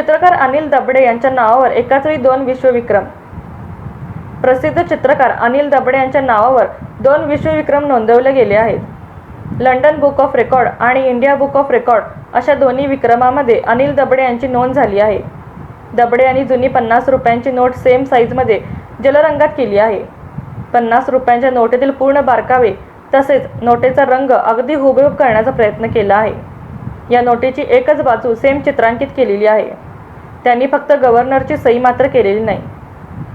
चित्रकार अनिल दबडे यांच्या नावावर एकाच वेळी दोन विश्वविक्रम. प्रसिद्ध चित्रकार अनिल दबडे यांच्या नावावर दोन विश्वविक्रम नोंदवले गेले आहेत. लंडन बुक ऑफ रेकॉर्ड आणि इंडिया बुक ऑफ रेकॉर्ड अशा दोन्ही विक्रमामध्ये अनिल दबडे यांची नोंद झाली आहे. दबडे यांनी जुनी पन्नास रुपयांची नोट सेम साईजमध्ये जलरंगात केली आहे. पन्नास रुपयांच्या नोटेतील पूर्ण बारकावे तसेच नोटेचा रंग अगदी हुबेहूब करण्याचा प्रयत्न केला आहे. या नोटेची एकच बाजू सेम चित्रांकित केलेली आहे. त्यांनी फक्त गव्हर्नरची सही मात्र केलेली नाही.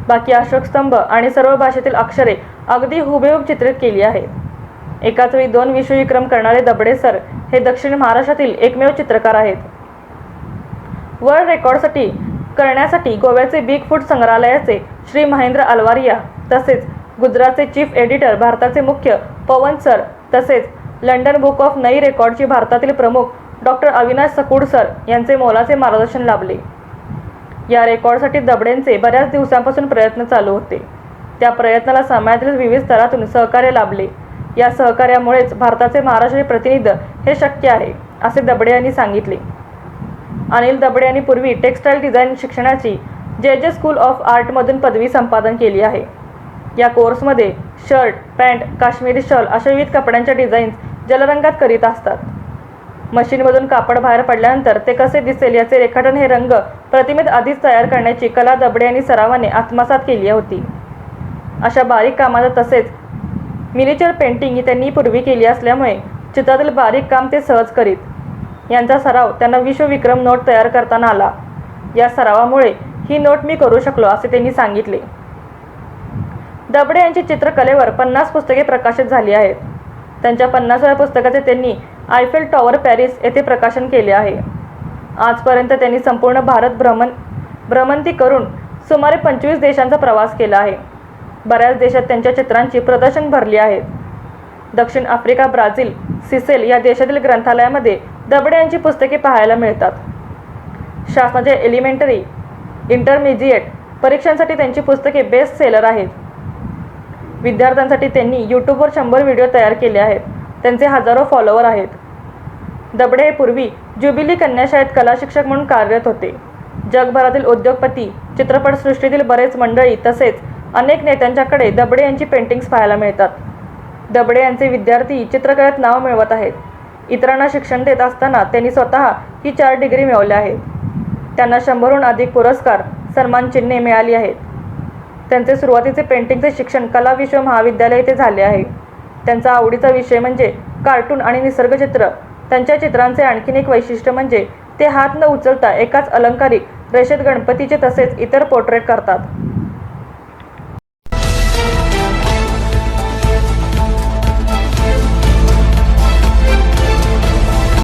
बाकी अशोक स्तंभ आणि सर्व भाषेतील अक्षरे अगदी हुबेहूब चित्रित केली आहेत एकाच वेळी दोन विश्वविक्रम करणारे दबडे सर हे दक्षिण महाराष्ट्रातील एकमेव चित्रकार आहेत. वर्ल्ड रेकॉर्डसाठी करण्यासाठी गोव्याचे बिग फूट संग्रहालयाचे श्री महेंद्र अलवारिया तसेच गुजरातचे चीफ एडिटर भारताचे मुख्य पवन सर तसेच लंडन बुक ऑफ नई रेकॉर्डची भारतातील प्रमुख डॉक्टर अविनाश सकूड सर यांचे मोलाचे मार्गदर्शन लाभले. या रेकॉर्डसाठी दबडेंचे बऱ्याच दिवसांपासून प्रयत्न चालू होते. त्या प्रयत्नाला समाजातील विविध स्तरातून सहकार्य लाभले. या सहकार्यामुळेच भारताचे महाराष्ट्राचे प्रतिनिध हे शक्य आहे असे दबडे यांनी सांगितले. अनिल दबडे यांनी पूर्वी टेक्स्टाईल डिझाईन शिक्षणाची जे जे स्कूल ऑफ आर्टमधून पदवी संपादन केली आहे. या कोर्समध्ये शर्ट पॅन्ट काश्मीरी शॉल अशा विविध कपड्यांच्या डिझाईन्स जलरंगात करीत असतात. मशीनमधून कापड बाहेर पडल्यानंतर ते कसे दिसेल याचे रेखाटन हे रंग प्रतिमेत आधीच तयार करण्याची कला दबडे आणि सरावाने आत्मसात केली होती. अशा बारीक कामाचं तसेच मिनिचर पेंटिंग ही त्यांनी पूर्वी केली असल्यामुळे चित्रातील बारीक काम ते सहज करीत. यांचा सराव त्यांना विश्वविक्रम नोट तयार करताना आला. या सरावामुळे ही नोट मी करू शकलो असे त्यांनी सांगितले. दबडे यांची चित्रकलेवर पन्नास पुस्तके प्रकाशित झाली आहेत. त्यांच्या पन्नासाव्या पुस्तकाचे त्यांनी आयफेल टॉवर पॅरिस येथे प्रकाशन केले आहे. आजपर्यंत त्यांनी संपूर्ण भारत भ्रमण भ्रमंती करून सुमारे पंचवीस देशांचा प्रवास केला आहे. बऱ्याच देशात त्यांच्या चित्रांची प्रदर्शन भरली आहेत दक्षिण आफ्रिका ब्राझील सिसेल या देशातील ग्रंथालयामध्ये दबडे यांची पुस्तके पाहायला मिळतात. शासनाच्या म्हणजे एलिमेंटरी इंटरमिजिएट परीक्षांसाठी त्यांची पुस्तके बेस्ट सेलर आहेत. विद्यार्थ्यांसाठी त्यांनी यूट्यूबवर शंभर व्हिडिओ तयार केले आहेत. त्यांचे हजारो फॉलोअर आहेत. दबडे हे पूर्वी ज्युबिली कन्याशाळेत कला शिक्षक म्हणून कार्यरत होते. जगभरातील उद्योगपती चित्रपटसृष्टीतील बरेच मंडळी तसेच अनेक नेत्यांच्याकडे दबडे यांची पेंटिंग्स पाहायला मिळतात. दबडे यांचे विद्यार्थी चित्रकलेत नाव मिळवत आहेत. इतरांना शिक्षण देत असताना त्यांनी स्वतः ही चार डिग्री मिळवल्या आहेत. त्यांना शंभरहून अधिक पुरस्कार सन्मान चिन्हे मिळाली आहेत. त्यांचे सुरुवातीचे पेंटिंगचे शिक्षण कला विश्व महाविद्यालय येथे झाले आहे. त्यांचा आवडीचा विषय म्हणजे कार्टून आणि निसर्गचित्र. त्यांच्या चित्रांचे आणखीन एक वैशिष्ट्य म्हणजे ते हात न उचलता एकाच अलंकारिक रेषेत गणपतीचे तसेच इतर पोर्ट्रेट करतात.